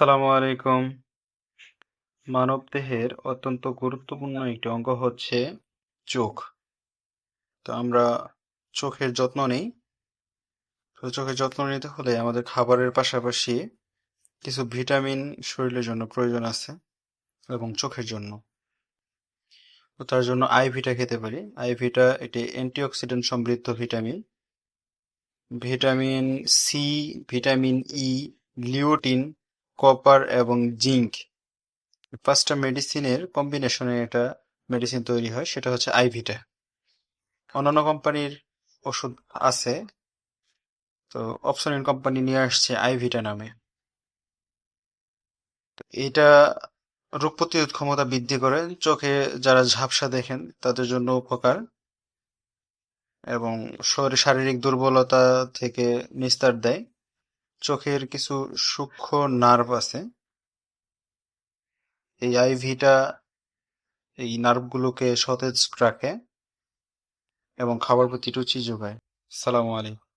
আসসালামু আলাইকুম। মানবদেহের অত্যন্ত গুরুত্বপূর্ণ একটি অঙ্গ হচ্ছে চোখ। তো আমরা চোখের যত্ন নেই। তো চোখের যত্ন নিতে হলে আমাদের খাবারের পাশাপাশি কিছু ভিটামিন শরীরের জন্য প্রয়োজন আছে এবং চোখের জন্য। তো তার জন্য আইভিটা খেতে পারি। আইভিটা এটি অ্যান্টিঅক্সিডেন্ট সমৃদ্ধ vitamin. Vitamin C, vitamin E, lutein copper এবং জিঙ্ক পাঁচটা মেডিসিনের কম্বিনেশনে একটা মেডিসিন তৈরি হয়, সেটা হচ্ছে আইভিটা অন্যান্য কোম্পানির ওষুধ আছে, তো অপসনিন কোম্পানি নিয়ে আসছে আইভিটা নামে। এটা রোগ প্রতিরোধ ক্ষমতা বৃদ্ধি করে, চোখে যারা ঝাপসা দেখেন, তাদের জন্য উপকার। এবং শরীর শারীরিক দুর্বলতা থেকে নিস্তার দেয়। চোখের কিছু সূক্ষ্ম নার্ভ আছে। এই আইভিটা এই নার্ভগুলোকে সতেজ রাখে এবং খাবার প্রতি রুচি যোগায়। সালামু আলাইকুম।